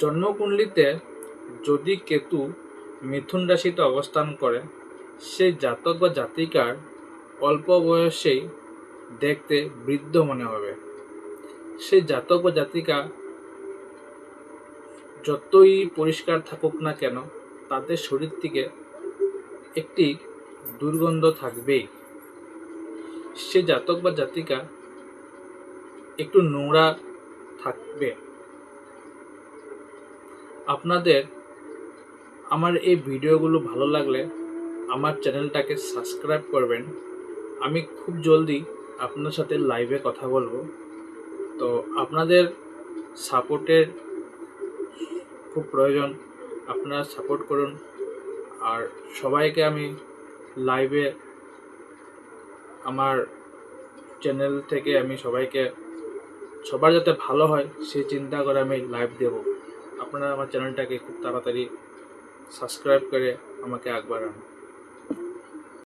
জন্মকুণ্ডলিতে যদি কেতু মিথুন রাশিতে অবস্থান করে সেই জাতক বা জাতিকার অল্প বয়সেই দেখতে বৃদ্ধ মনে হবে। সেই জাতক বা জাতিকা যতই পরিষ্কার থাকুক না কেন, তাদের শরীর থেকে একটি দুর্গন্ধ থাকবেই। সে জাতক বা জাতিকা একটু নোংরা থাকবে। আপনাদের আমার এই ভিডিওগুলো ভালো লাগলে আমার চ্যানেলটাকে সাবস্ক্রাইব করবেন। আমি খুব জলদি আপনার সাথে লাইভে কথা বলব। তো আপনাদের সাপোর্টের খুব প্রয়োজন। আপনারা সাপোর্ট করুন। আর সবাইকে আমি লাইভে আমার চ্যানেল থেকে আমি সবাইকে, সবার যাতে ভালো হয় সেই চিন্তা করে আমি লাইভ দেব। আপনারা আমার চ্যানেলটাকে খুব তাড়াতাড়ি সাবস্ক্রাইব করে আমাকে আগবার বাড়ান